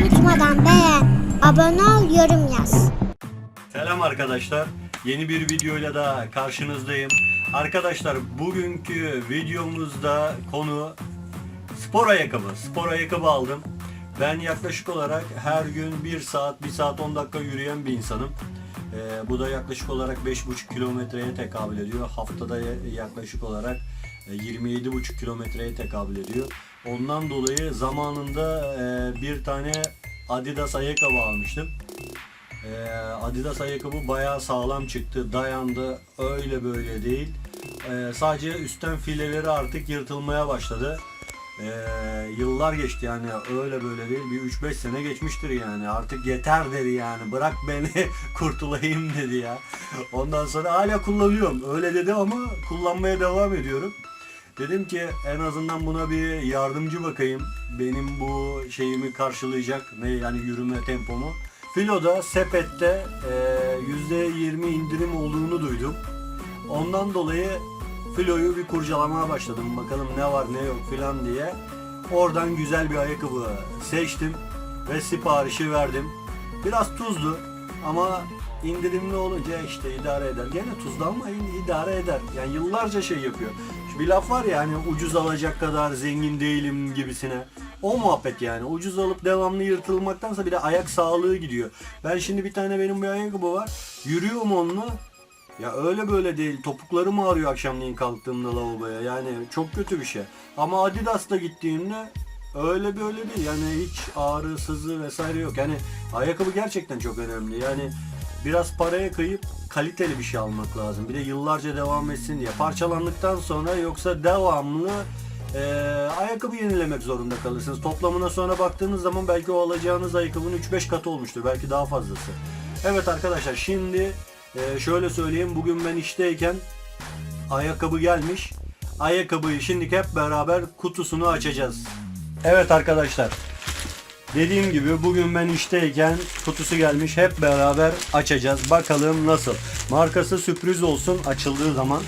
Unutmadan beğen, abone ol, yorum yaz. Selam arkadaşlar. Yeni bir videoyla daha karşınızdayım. Arkadaşlar bugünkü videomuzda konu spor ayakkabı. Spor ayakkabı aldım. Ben yaklaşık olarak her gün 1 saat, 1 saat 10 dakika yürüyen bir insanım. Ee, bu da yaklaşık olarak 5,5 kilometreye tekabül ediyor. Haftada ya- yaklaşık olarak e, 27,5 kilometreye tekabül ediyor. Ondan dolayı zamanında e, bir tane Adidas ayakkabı almıştım. Ee, Adidas ayakkabı bayağı sağlam çıktı, dayandı, öyle böyle değil. Ee, sadece üstten fileleri artık yırtılmaya başladı. Ee, yıllar geçti yani öyle böyle değil bir 3-5 sene geçmiştir yani artık yeter dedi yani bırak beni kurtulayım dedi ya. Ondan sonra hala kullanıyorum öyle dedi ama kullanmaya devam ediyorum. Dedim ki en azından buna bir yardımcı bakayım. Benim bu şeyimi karşılayacak ne yani yürüme tempomu. Filo'da sepette e, %20 indirim olduğunu duydum. Ondan dolayı Filo'yu bir kurcalamaya başladım. Bakalım ne var ne yok filan diye. Oradan güzel bir ayakkabı seçtim ve siparişi verdim. Biraz tuzlu ama indirimli olunca işte idare eder. Gene in- idare eder. Yani yıllarca şey yapıyor. Şu bir laf var ya hani ucuz alacak kadar zengin değilim gibisine. O muhabbet yani. Ucuz alıp devamlı yırtılmaktansa bir de ayak sağlığı gidiyor. Ben şimdi bir tane benim bir ayakkabı var. Yürüyorum onunla. Ya öyle böyle değil. Topuklarım ağrıyor akşamleyin kalktığımda lavaboya. Yani çok kötü bir şey. Ama Adidas'ta gittiğimde öyle böyle değil. Yani hiç ağrı, sızı vesaire yok. Yani ayakkabı gerçekten çok önemli. Yani biraz paraya kıyıp kaliteli bir şey almak lazım. Bir de yıllarca devam etsin diye. Parçalandıktan sonra yoksa devamlı eee, ayakkabı yenilemek zorunda kalırsınız. Toplamına sonra baktığınız zaman belki o alacağınız ayakkabının 3-5 katı olmuştur. Belki daha fazlası. Evet arkadaşlar şimdi eee, şöyle söyleyeyim. Bugün ben işteyken ayakkabı gelmiş. Ayakkabıyı şimdi hep beraber kutusunu açacağız. Evet arkadaşlar. Dediğim gibi bugün ben işteyken kutusu gelmiş. Hep beraber açacağız. Bakalım nasıl. Markası sürpriz olsun açıldığı zaman.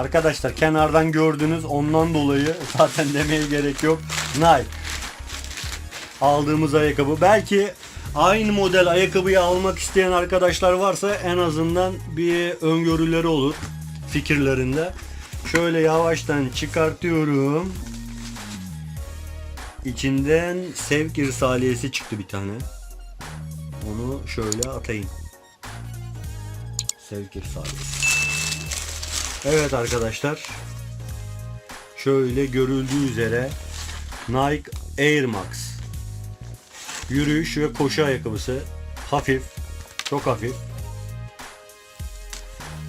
Arkadaşlar kenardan gördünüz ondan dolayı zaten demeye gerek yok. Nike aldığımız ayakkabı. Belki aynı model ayakkabıyı almak isteyen arkadaşlar varsa en azından bir öngörüleri olur fikirlerinde. Şöyle yavaştan çıkartıyorum. İçinden sevk irsaliyesi çıktı bir tane. Onu şöyle atayım. Sevk irsaliyesi. Evet arkadaşlar. Şöyle görüldüğü üzere Nike Air Max yürüyüş ve koşu ayakkabısı. Hafif. Çok hafif.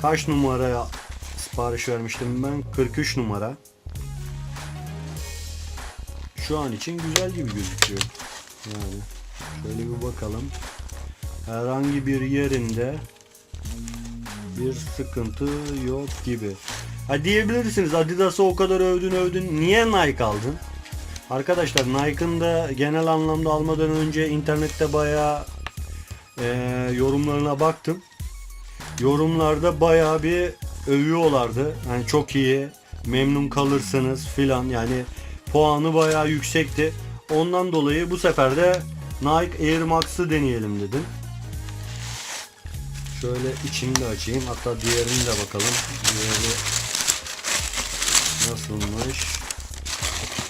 Kaç numaraya sipariş vermiştim ben? 43 numara. Şu an için güzel gibi gözüküyor. Yani şöyle bir bakalım. Herhangi bir yerinde bir sıkıntı yok gibi. Ha diyebilirsiniz Adidas'ı o kadar övdün övdün. Niye Nike aldın? Arkadaşlar Nike'ın da genel anlamda almadan önce internette bayağı e, yorumlarına baktım. Yorumlarda bayağı bir övüyorlardı. Yani çok iyi, memnun kalırsınız filan. Yani puanı bayağı yüksekti. Ondan dolayı bu sefer de Nike Air Max'ı deneyelim dedim. Şöyle içini de açayım. Hatta diğerini de bakalım. Diğeri nasılmış?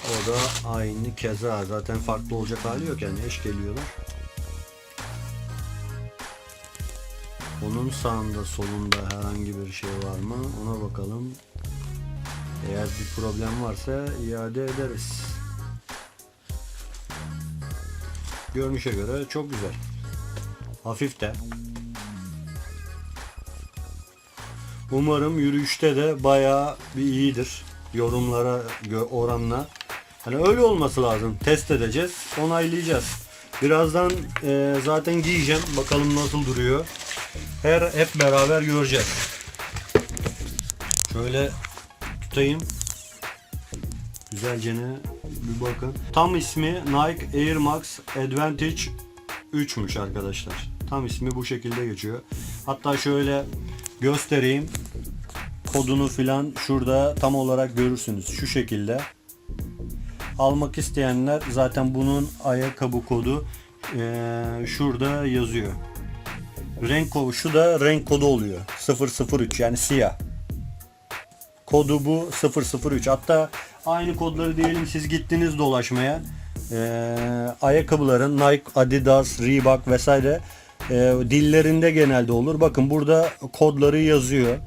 O da aynı keza. Zaten farklı olacak hali yok yani eş geliyorlar. Onun sağında solunda herhangi bir şey var mı? Ona bakalım. Eğer bir problem varsa iade ederiz. Görünüşe göre çok güzel. Hafif de. Umarım yürüyüşte de bayağı bir iyidir. Yorumlara oranla. Hani öyle olması lazım. Test edeceğiz, onaylayacağız. Birazdan e, zaten giyeceğim. Bakalım nasıl duruyor. Her hep beraber göreceğiz. Şöyle tutayım. Güzelce ne Bir bakın. Tam ismi Nike Air Max Advantage 3'müş arkadaşlar. Tam ismi bu şekilde geçiyor. Hatta şöyle göstereyim. Kodunu filan şurada tam olarak görürsünüz. Şu şekilde. Almak isteyenler zaten bunun ayakkabı kodu eee, şurada yazıyor. Renk kodu şu da renk kodu oluyor. 003 yani siyah. Kodu bu 003. Hatta aynı kodları diyelim siz gittiniz dolaşmaya. Ee, ayakkabıların Nike, Adidas, Reebok vesaire e, dillerinde genelde olur. Bakın burada kodları yazıyor.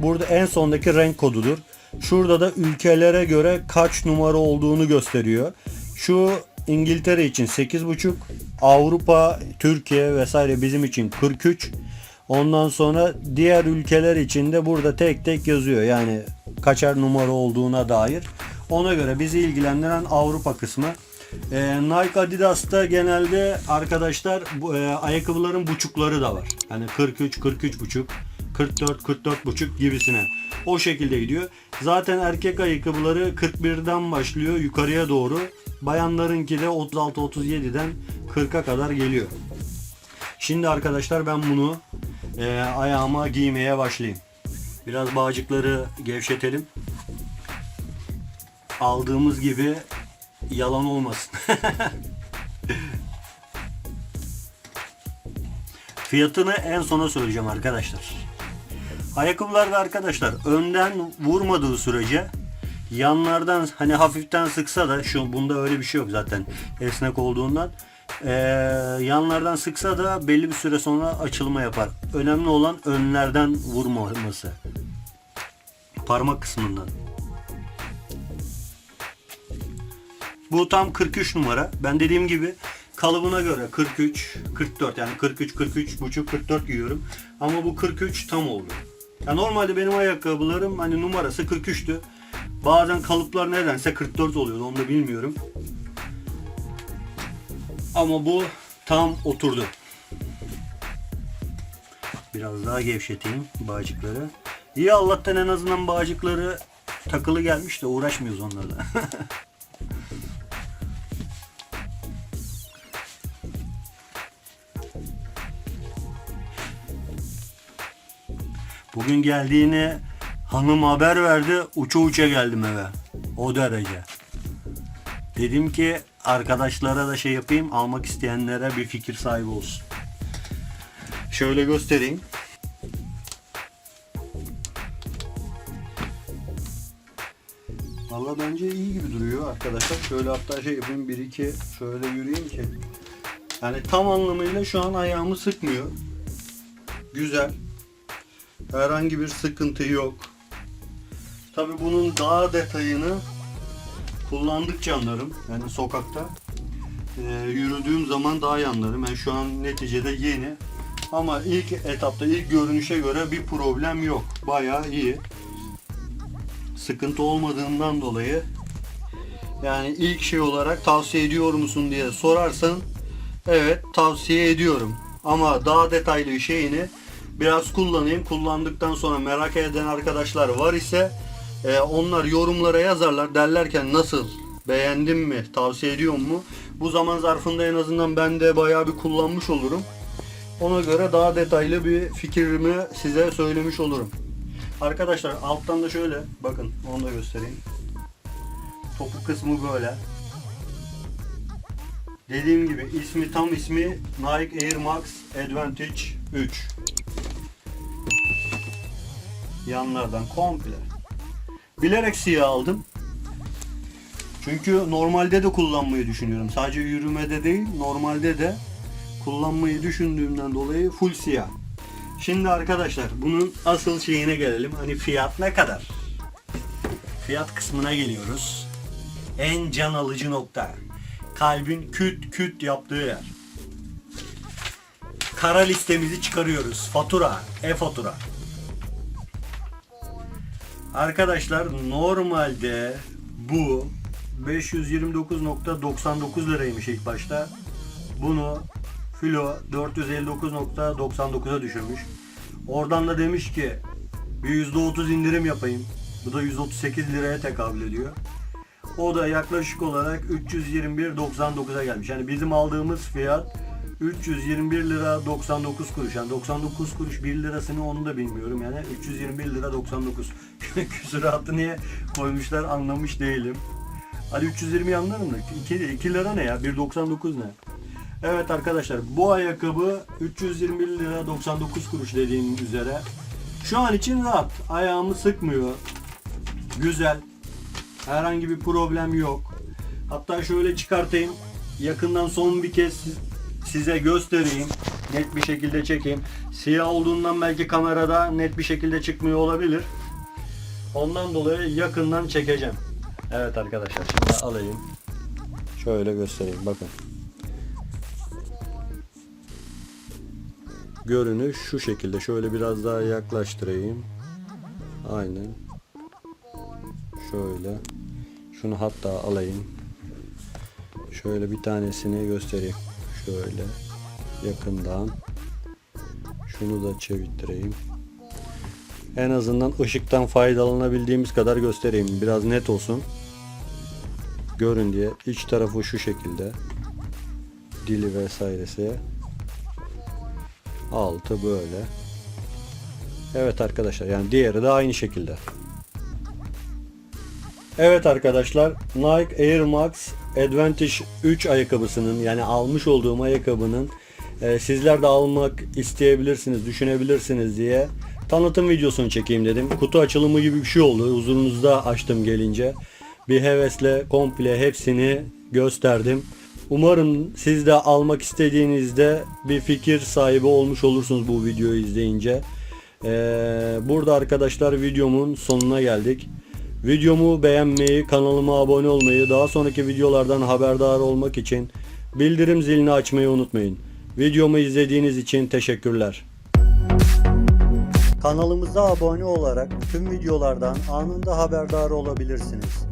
Burada en sondaki renk kodudur. Şurada da ülkelere göre kaç numara olduğunu gösteriyor. Şu İngiltere için 8.5, Avrupa, Türkiye vesaire bizim için 43. Ondan sonra diğer ülkeler için de burada tek tek yazıyor. Yani kaçar numara olduğuna dair. Ona göre bizi ilgilendiren Avrupa kısmı. Ee, Nike Adidas'ta genelde arkadaşlar bu, e, ayakkabıların buçukları da var. Hani 43, 43 buçuk, 44, 44 buçuk gibisine. O şekilde gidiyor. Zaten erkek ayakkabıları 41'den başlıyor yukarıya doğru. Bayanlarınki de 36, 37'den 40'a kadar geliyor. Şimdi arkadaşlar ben bunu e, ayağıma giymeye başlayayım. Biraz bağcıkları gevşetelim. Aldığımız gibi yalan olmasın. Fiyatını en sona söyleyeceğim arkadaşlar. Ayakkabılarda arkadaşlar önden vurmadığı sürece yanlardan hani hafiften sıksa da şu bunda öyle bir şey yok zaten esnek olduğundan Ee, yanlardan sıksa da belli bir süre sonra açılma yapar. Önemli olan önlerden vurmaması. Parmak kısmından. Bu tam 43 numara. Ben dediğim gibi kalıbına göre 43, 44 yani 43, 43 buçuk 44 giyiyorum. Ama bu 43 tam oldu. Ya normalde benim ayakkabılarım hani numarası 43'tü. Bazen kalıplar nedense 44 oluyordu onu da bilmiyorum. Ama bu tam oturdu. Biraz daha gevşeteyim bağcıkları. İyi Allah'tan en azından bağcıkları takılı gelmiş de uğraşmıyoruz onlarla. Bugün geldiğini hanım haber verdi. Uça uça geldim eve. O derece. Dedim ki arkadaşlara da şey yapayım. Almak isteyenlere bir fikir sahibi olsun. Şöyle göstereyim. Valla bence iyi gibi duruyor arkadaşlar. Şöyle hatta şey yapayım. Bir iki şöyle yürüyeyim ki. Yani tam anlamıyla şu an ayağımı sıkmıyor. Güzel. Herhangi bir sıkıntı yok. Tabi bunun daha detayını kullandıkça anlarım. Yani sokakta e, yürüdüğüm zaman daha iyi anlarım. Yani şu an neticede yeni. Ama ilk etapta, ilk görünüşe göre bir problem yok. Bayağı iyi. Sıkıntı olmadığından dolayı yani ilk şey olarak tavsiye ediyor musun diye sorarsan evet tavsiye ediyorum. Ama daha detaylı şeyini biraz kullanayım. Kullandıktan sonra merak eden arkadaşlar var ise e, onlar yorumlara yazarlar. Derlerken nasıl? Beğendin mi? Tavsiye ediyor mu? Bu zaman zarfında en azından ben de bayağı bir kullanmış olurum. Ona göre daha detaylı bir fikrimi size söylemiş olurum. Arkadaşlar alttan da şöyle bakın onu da göstereyim. Topuk kısmı böyle. Dediğim gibi ismi tam ismi Nike Air Max Advantage 3. Yanlardan komple. Bilerek siyah aldım. Çünkü normalde de kullanmayı düşünüyorum. Sadece yürümede değil, normalde de kullanmayı düşündüğümden dolayı full siyah. Şimdi arkadaşlar bunun asıl şeyine gelelim. Hani fiyat ne kadar? Fiyat kısmına geliyoruz. En can alıcı nokta. Kalbin küt küt yaptığı yer. Kara listemizi çıkarıyoruz. Fatura, e-fatura. Arkadaşlar normalde bu 529.99 liraymış ilk başta. Bunu Filo 459.99'a düşürmüş. Oradan da demiş ki bir %30 indirim yapayım. Bu da 138 liraya tekabül ediyor. O da yaklaşık olarak 321.99'a gelmiş. Yani bizim aldığımız fiyat 321 lira 99 kuruş. Yani 99 kuruş 1 lirasını onu da bilmiyorum. Yani 321 lira 99. Küsuratı niye koymuşlar anlamış değilim. Hadi 320 anlarım da 2, 2 lira ne ya? 1.99 ne? Evet arkadaşlar bu ayakkabı 321 lira 99 kuruş dediğim üzere. Şu an için rahat. Ayağımı sıkmıyor. Güzel. Herhangi bir problem yok. Hatta şöyle çıkartayım. Yakından son bir kez size göstereyim. Net bir şekilde çekeyim. Siyah olduğundan belki kamerada net bir şekilde çıkmıyor olabilir. Ondan dolayı yakından çekeceğim. Evet arkadaşlar şimdi alayım. Şöyle göstereyim bakın. Görünüş şu şekilde. Şöyle biraz daha yaklaştırayım. Aynen. Şöyle. Şunu hatta alayım. Şöyle bir tanesini göstereyim. Şöyle yakından. Şunu da çevireyim. En azından ışıktan faydalanabildiğimiz kadar göstereyim. Biraz net olsun. Görün diye. İç tarafı şu şekilde. Dili vesairesi. Altı böyle. Evet arkadaşlar yani diğeri de aynı şekilde. Evet arkadaşlar Nike Air Max Advantage 3 ayakkabısının yani almış olduğum ayakkabının e, sizler de almak isteyebilirsiniz, düşünebilirsiniz diye tanıtım videosunu çekeyim dedim. Kutu açılımı gibi bir şey oldu. Huzurunuzda açtım gelince. Bir hevesle komple hepsini gösterdim. Umarım siz de almak istediğinizde bir fikir sahibi olmuş olursunuz bu videoyu izleyince. Ee, burada arkadaşlar videomun sonuna geldik. Videomu beğenmeyi, kanalıma abone olmayı, daha sonraki videolardan haberdar olmak için bildirim zilini açmayı unutmayın. Videomu izlediğiniz için teşekkürler. Kanalımıza abone olarak tüm videolardan anında haberdar olabilirsiniz.